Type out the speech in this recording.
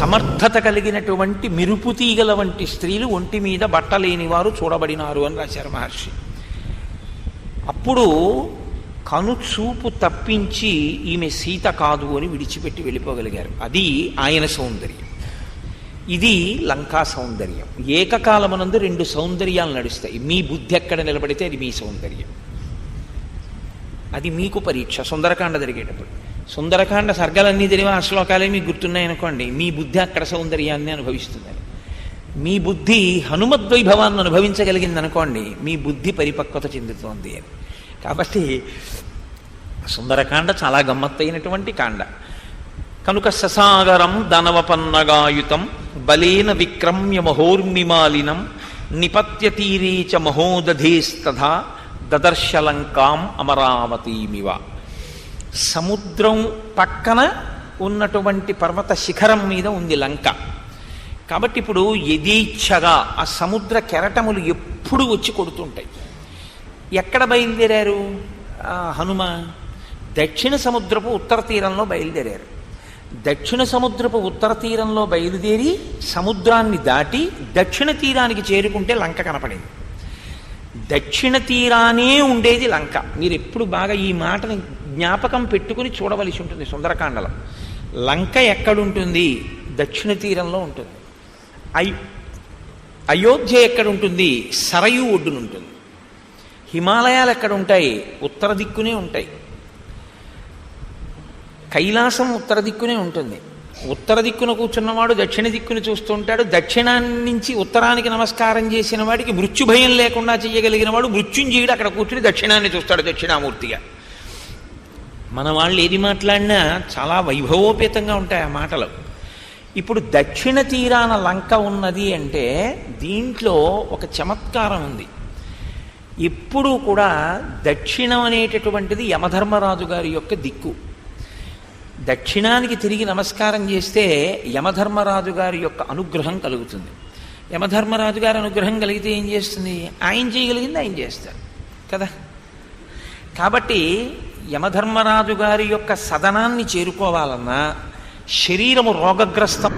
సమర్థత కలిగినటువంటి మిరుపు తీగల వంటి స్త్రీలు ఒంటి మీద బట్టలేని వారు చూడబడినారు అని రాశారు మహర్షి. అప్పుడు కనుచూపు తప్పించి ఈమె సీత కాదు అని విడిచిపెట్టి వెళ్ళిపోగలిగారు. అది ఆయన సౌందర్యం. ఇది లంకా సౌందర్యం. ఏకకాలమునందు రెండు సౌందర్యాలు నడుస్తాయి. మీ బుద్ధి ఎక్కడ నిలబడితే అది మీ సౌందర్యం. అది మీకు పరీక్ష. సుందరకాండ జరిగేటప్పుడు. సుందరకాండ సర్గలన్నీ తెలివా ఆ శ్లోకాలే మీకు గుర్తున్నాయనుకోండి మీ బుద్ధి అక్కడ సౌందర్యాన్ని అనుభవిస్తుందని మీ బుద్ధి హనుమద్వైభవాన్ని అనుభవించగలిగింది అనుకోండి మీ బుద్ధి పరిపక్వత చెందుతోంది అని. కాబట్టి సుందరకాండ చాలా గమ్మత్తైనటువంటి కాండ. కనుక ససాగరం దనవపన్నగాయుతం బలేన విక్రమ్య మహోర్మిమాలినం నిపత్య తీరే చ మహోదధేస్తథా దదర్శలంకాం అమరావతీమివ. సముద్రం పక్కన ఉన్నటువంటి పర్వత శిఖరం మీద ఉంది లంక. కాబట్టి ఇప్పుడు యథేచ్ఛగా ఆ సముద్ర కెరటములు ఎప్పుడు వచ్చి కొడుతుంటాయి. ఎక్కడ బయలుదేరారు? హనుమ. దక్షిణ సముద్రపు ఉత్తర తీరంలో బయలుదేరారు. దక్షిణ సముద్రపు ఉత్తర తీరంలో బయలుదేరి సముద్రాన్ని దాటి దక్షిణ తీరానికి చేరుకుంటే లంక కనపడింది. దక్షిణ తీరానే ఉండేది లంక. మీరు ఎప్పుడు బాగా ఈ మాటని జ్ఞాపకం పెట్టుకుని చూడవలసి ఉంటుంది సుందరకాండలో. లంక ఎక్కడుంటుంది? దక్షిణ తీరంలో ఉంటుంది. అయ్ అయోధ్య ఎక్కడ ఉంటుంది సరయు ఒడ్డున ఉంటుంది. హిమాలయాలు ఎక్కడ ఉంటాయి ఉత్తర దిక్కునే ఉంటాయి. కైలాసం ఉత్తర దిక్కునే ఉంటుంది. ఉత్తర దిక్కున కూర్చున్నవాడు దక్షిణ దిక్కును చూస్తుంటాడు దక్షిణాన్ని నుంచి ఉత్తరానికి నమస్కారం చేసిన వాడికి మృత్యు భయం లేకుండా చేయగలిగిన వాడు మృత్యుంజయుడు. అక్కడ కూర్చుని దక్షిణాన్ని చూస్తాడు దక్షిణామూర్తిగా. మన వాళ్ళు ఏది మాట్లాడినా చాలా వైభవోపేతంగా ఉంటాయి ఆ మాటలు. ఇప్పుడు దక్షిణ తీరాన లంక ఉన్నది అంటే దీంట్లో ఒక చమత్కారం ఉంది. ఎప్పుడూ కూడా దక్షిణం అనేటటువంటిది యమధర్మరాజు గారి యొక్క దిక్కు. దక్షిణానికి తిరిగి నమస్కారం చేస్తే యమధర్మరాజు గారి యొక్క అనుగ్రహం కలుగుతుంది. యమధర్మరాజు గారి అనుగ్రహం కలిగితే ఏం చేస్తుంది? ఆయన చేయగలిగింది ఆయన చేస్తారు. కదా? కాబట్టి యమధర్మరాజు గారి యొక్క సదనాన్ని చేరుకోవాలన్నా శరీరము రోగగ్రస్తం